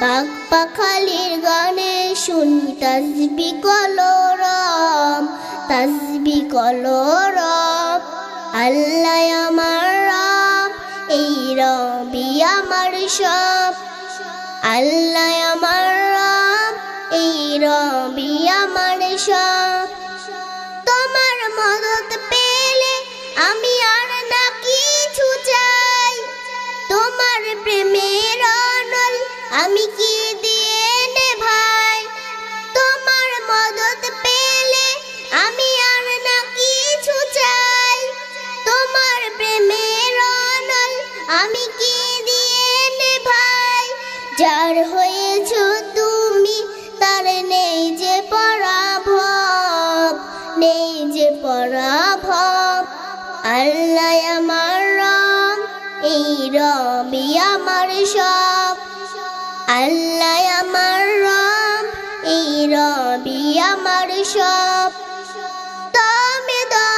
পাক পাখালির গানে শুনি তাসবি কলরম তাসবি কলরম আল্লাহ আমার রব, এই রবি আমার সব। আল্লাহ আমার রব, এই রবি আমার সব। তোমার মদত পেলে যার হয়েছ তুমি, তার নেই যে পরাভব, নেই যে পরাভব। আল্লাহ আমার রব, এই রবি আমার সব। আল্লাহ আমার রব, এই রবি আমার সব। দমে দমে